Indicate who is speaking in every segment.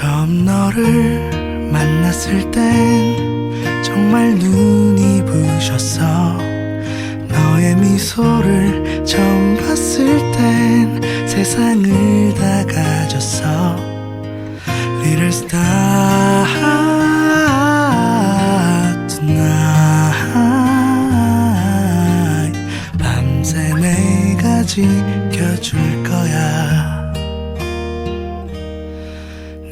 Speaker 1: 처음 너를 만났을 땐 정말 눈이 부셨어. 너의 미소를 처음 봤을 땐 세상을 다 가졌어. Little star 밤새 내가 지켜줄 거야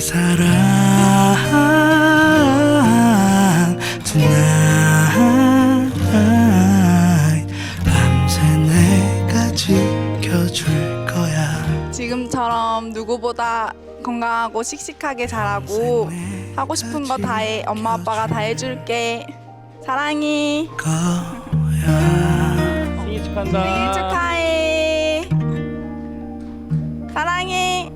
Speaker 1: 사랑 tonight 밤새 내가 지켜줄 거야
Speaker 2: 지금처럼 누구보다 건강하고 씩씩하게 자라고 하고 싶은 거 다 해. 엄마 아빠가 다 해줄게. 사랑해.
Speaker 1: 거야.
Speaker 3: 생일 축하한다.
Speaker 2: 생일 축하해. 사랑해.